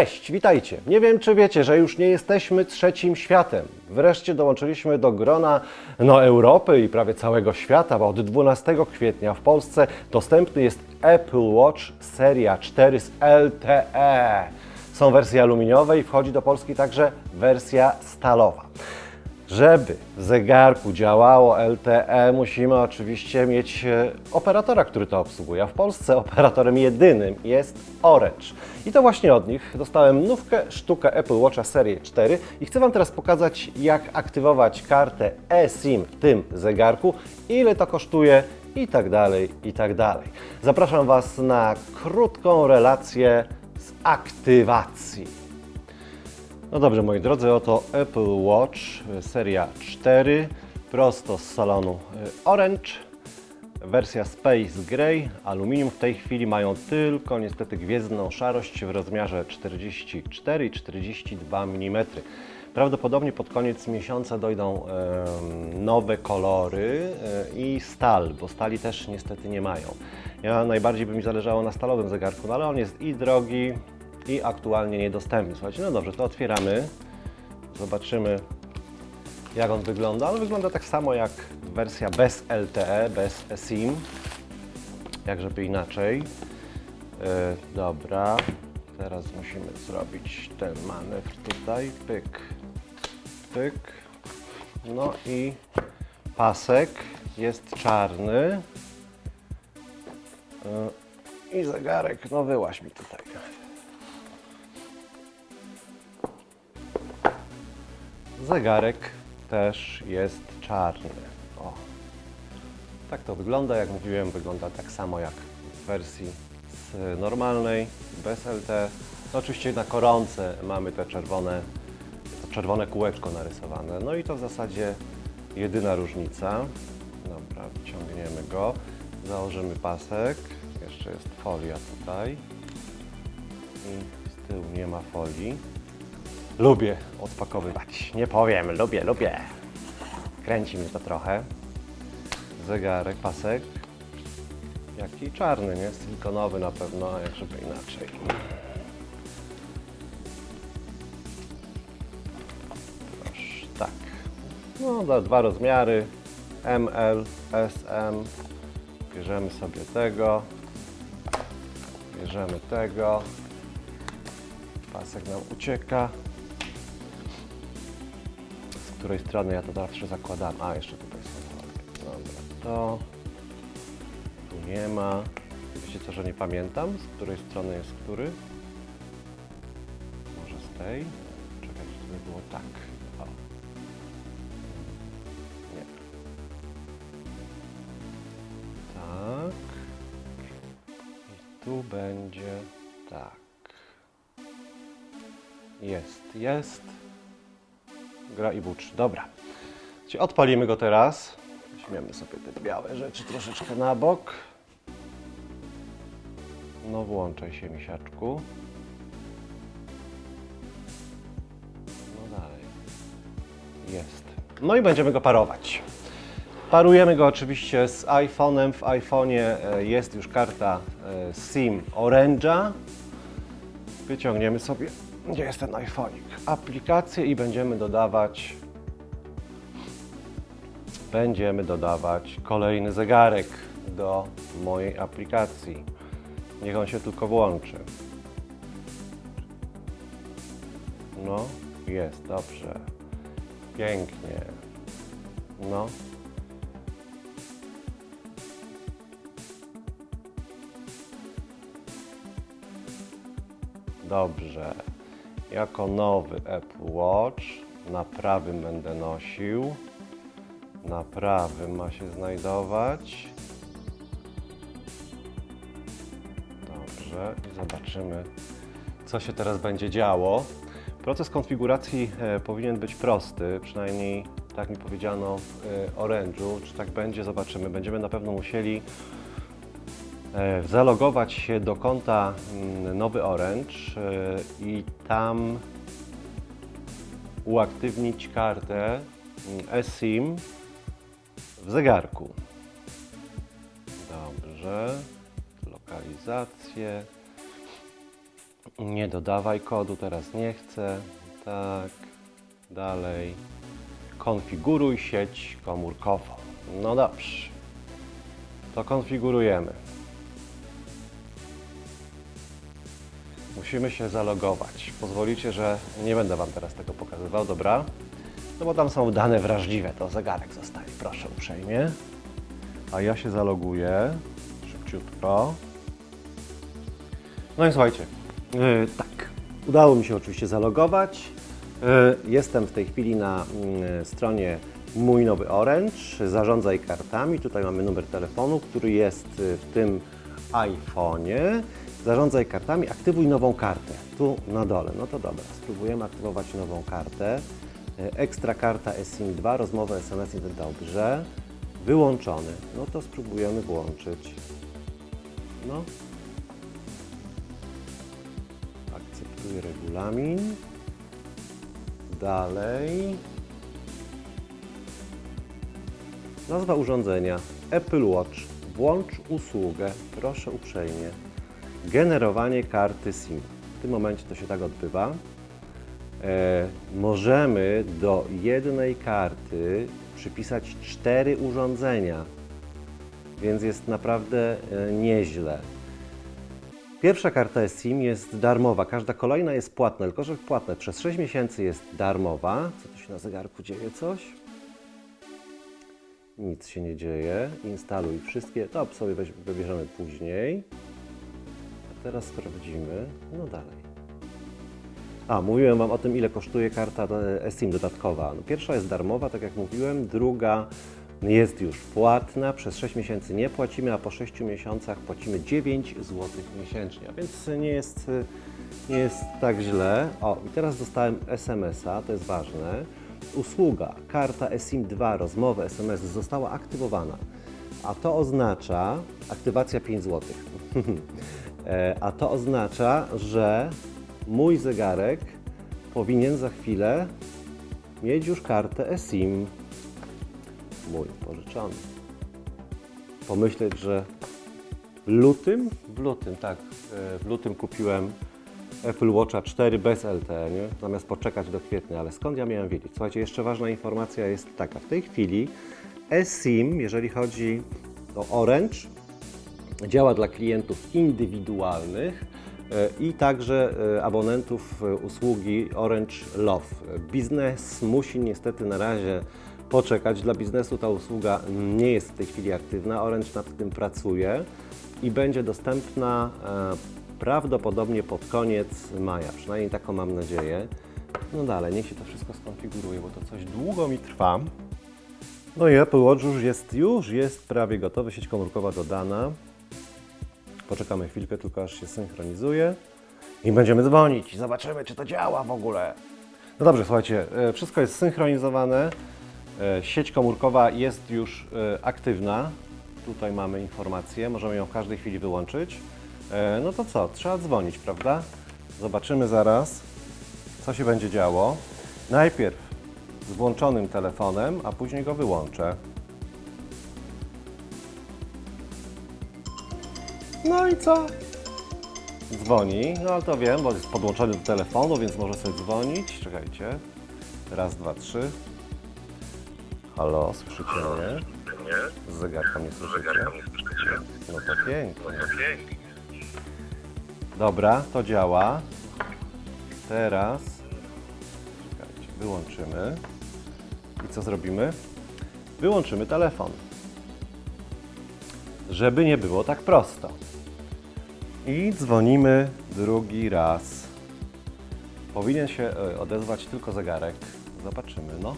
Cześć, witajcie. Nie wiem, czy wiecie, że już nie jesteśmy trzecim światem. Wreszcie dołączyliśmy do grona no, Europy i prawie całego świata, bo od 12 kwietnia w Polsce dostępny jest Apple Watch Seria 4 z LTE. Są wersje aluminiowe i wchodzi do Polski także wersja stalowa. Żeby w zegarku działało LTE, musimy oczywiście mieć e, operatora, który to obsługuje. A w Polsce operatorem jedynym jest Orange. I to właśnie od nich dostałem nówkę sztukę Apple Watcha Serii 4 i chcę Wam teraz pokazać, jak aktywować kartę eSIM w tym zegarku, ile to kosztuje i tak dalej, i tak dalej. Zapraszam Was na krótką relację z aktywacji. No dobrze, moi drodzy, oto Apple Watch y, seria 4, prosto z salonu y, Orange. Wersja Space Gray, aluminium w tej chwili mają tylko niestety gwiezdną szarość w rozmiarze 44 i 42 mm. Prawdopodobnie pod koniec miesiąca dojdą nowe kolory e, i stal, bo stali też niestety nie mają. Ja najbardziej by mi zależało na stalowym zegarku, no ale on jest i drogi, i aktualnie niedostępny. Słuchajcie, no dobrze, to otwieramy. Zobaczymy, jak on wygląda. On wygląda tak samo jak wersja bez LTE, bez eSIM. Jak żeby inaczej. E, dobra, teraz musimy zrobić ten manewr tutaj. Pyk, pyk. No i pasek jest czarny. E, I zegarek, no wyłaś mi tutaj. Zegarek też jest czarny. O. Tak to wygląda, jak mówiłem, wygląda tak samo jak w wersji z normalnej, bez LT. No oczywiście na koronce mamy te czerwone, to czerwone kółeczko narysowane. No i to w zasadzie jedyna różnica. Dobra, wyciągniemy go, założymy pasek. Jeszcze jest folia tutaj. I z tyłu nie ma folii. Lubię odpakowywać. Nie powiem, lubię, lubię. Kręci mnie to trochę. Zegarek, pasek. Jaki czarny, nie? Silikonowy na pewno, jak żeby inaczej. Proszę, tak. No, dwa rozmiary. ML, SM. Bierzemy sobie tego. Bierzemy tego. Pasek nam ucieka. Której strony ja to zawsze zakładam? A, jeszcze tutaj są. Dobra, to tu nie ma. Wiecie co, że nie pamiętam, z której strony jest który? Może z tej? Czekajcie, to by było tak. O. Nie. Tak. I tu będzie tak. Jest, jest. Gra i bucz. Dobra. Czyli odpalimy go teraz. Weźmiemy sobie te białe rzeczy troszeczkę na bok. No włączaj się, misiaczku. No dalej. Jest. No i będziemy go parować. Parujemy go oczywiście z iPhone'em. W iPhone'ie e, jest już karta e, SIM Orange'a. Wyciągniemy sobie, gdzie jest ten iPhone'ik, aplikację i będziemy dodawać będziemy dodawać kolejny zegarek do mojej aplikacji. Niech on się tylko włączy. No, jest, dobrze. Pięknie. No. Dobrze. Jako nowy Apple Watch na prawym będę nosił. Na prawym ma się znajdować. Dobrze. I zobaczymy, co się teraz będzie działo. Proces konfiguracji e, powinien być prosty, przynajmniej tak mi powiedziano w e, Orange'u. Czy tak będzie, zobaczymy. Będziemy na pewno musieli zalogować się do konta mm, Nowy Orange e, i tam uaktywnić kartę mm, eSIM w zegarku. Dobrze. Lokalizację. Nie dodawaj kodu, teraz nie chcę. Tak, dalej. Konfiguruj sieć komórkową. No dobrze. To konfigurujemy. Musimy się zalogować. Pozwolicie, że nie będę Wam teraz tego pokazywał, dobra? No bo tam są dane wrażliwe, to zegarek zostaje, proszę uprzejmie. A ja się zaloguję szybciutko. No i słuchajcie, yy, tak, udało mi się oczywiście zalogować. Yy, jestem w tej chwili na yy, stronie Mój Nowy Orange, zarządzaj kartami. Tutaj mamy numer telefonu, który jest yy, w tym iPhone'ie. Zarządzaj kartami, aktywuj nową kartę. Tu na dole. No to dobra, spróbujemy aktywować nową kartę. Yy, Ekstra karta eSIM 2, rozmowa SMS nie dobrze. Wyłączony. No to spróbujemy włączyć. No, Akceptuję regulamin. Dalej. Nazwa urządzenia Apple Watch. Włącz usługę. Proszę uprzejmie. Generowanie karty SIM. W tym momencie to się tak odbywa. E, możemy do jednej karty przypisać cztery urządzenia, więc jest naprawdę e, nieźle. Pierwsza karta SIM jest darmowa, każda kolejna jest płatna, tylko że płatna przez 6 miesięcy jest darmowa. Co tu się na zegarku dzieje? Coś? Nic się nie dzieje. Instaluj wszystkie. To sobie wybierzemy później. Teraz sprawdzimy. No dalej. A, mówiłem Wam o tym, ile kosztuje karta e, SIM dodatkowa. No, pierwsza jest darmowa, tak jak mówiłem, druga jest już płatna. Przez 6 miesięcy nie płacimy, a po 6 miesiącach płacimy 9 zł miesięcznie, a więc nie jest, e, nie jest tak źle. O, i teraz dostałem SMS-a, to jest ważne. Usługa karta eSIM 2, rozmowy SMS została aktywowana, a to oznacza aktywacja 5 zł. E, A to oznacza, że mój zegarek powinien za chwilę mieć już kartę eSIM. Mój pożyczony. Pomyśleć, że w lutym, w lutym, tak, e, w lutym kupiłem Apple Watcha 4 bez LTE, nie? zamiast poczekać do kwietnia, ale skąd ja miałem wiedzieć? Słuchajcie, jeszcze ważna informacja jest taka, w tej chwili eSIM, jeżeli chodzi o Orange, działa dla klientów indywidualnych e, i także e, abonentów e, usługi Orange Love. Biznes musi niestety na razie poczekać. Dla biznesu ta usługa nie jest w tej chwili aktywna. Orange nad tym pracuje i będzie dostępna prawdopodobnie pod koniec maja. Przynajmniej taką mam nadzieję. No dalej, niech się to wszystko skonfiguruje, bo to coś długo mi trwa. No i Apple Watch już jest, już jest prawie gotowy, sieć komórkowa dodana. Poczekamy chwilkę, tylko aż się synchronizuje i będziemy dzwonić i zobaczymy, czy to działa w ogóle. No dobrze, słuchajcie, e, wszystko jest synchronizowane. E, Sieć komórkowa jest już e, aktywna. Tutaj mamy informację, możemy ją w każdej chwili wyłączyć. No to co, trzeba dzwonić, prawda? Zobaczymy zaraz, co się będzie działo. Najpierw z włączonym telefonem, a później go wyłączę. No i co? Dzwoni, no ale to wiem, bo jest podłączony do telefonu, więc może sobie dzwonić. Czekajcie. Raz, dwa, trzy. Halo, słyszycie mnie? Nie, Z zegarka mnie słyszycie? zegarka nie słyszycie. No to pięknie. No pięknie. Dobra, to działa. Teraz czekajcie, wyłączymy. I co zrobimy? Wyłączymy telefon. Żeby nie było tak prosto. I dzwonimy drugi raz. Powinien się e, odezwać tylko zegarek. Zobaczymy, no.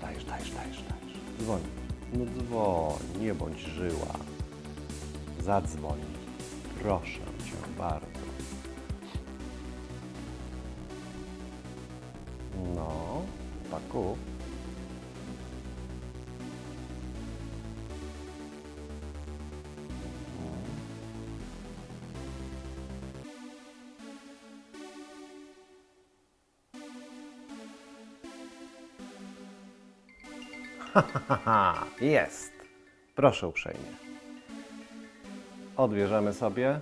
Dajesz, dajesz, dajesz, dajesz. Dzwoń. No dzwoń, nie bądź żyła. Zadzwoń. Proszę cię bardzo. No, paku. jest. Proszę uprzejmie. Odbierzemy sobie.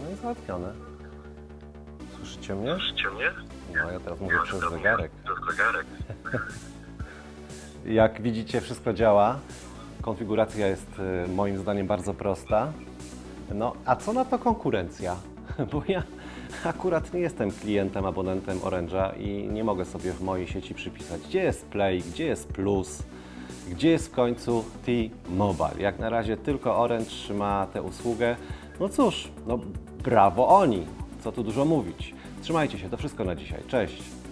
No i załatwione. Słyszycie mnie? Słyszycie mnie? No ja teraz mówię przez zegarek. Przez zegarek. Jak widzicie, wszystko działa. Konfiguracja jest y, moim zdaniem bardzo prosta. No, a co na to konkurencja? Bo ja akurat nie jestem klientem, abonentem Orange'a i nie mogę sobie w mojej sieci przypisać, gdzie jest Play, gdzie jest Plus, gdzie jest w końcu T-Mobile. Jak na razie tylko Orange ma tę usługę. No cóż, no brawo oni, co tu dużo mówić. Trzymajcie się, to wszystko na dzisiaj. Cześć!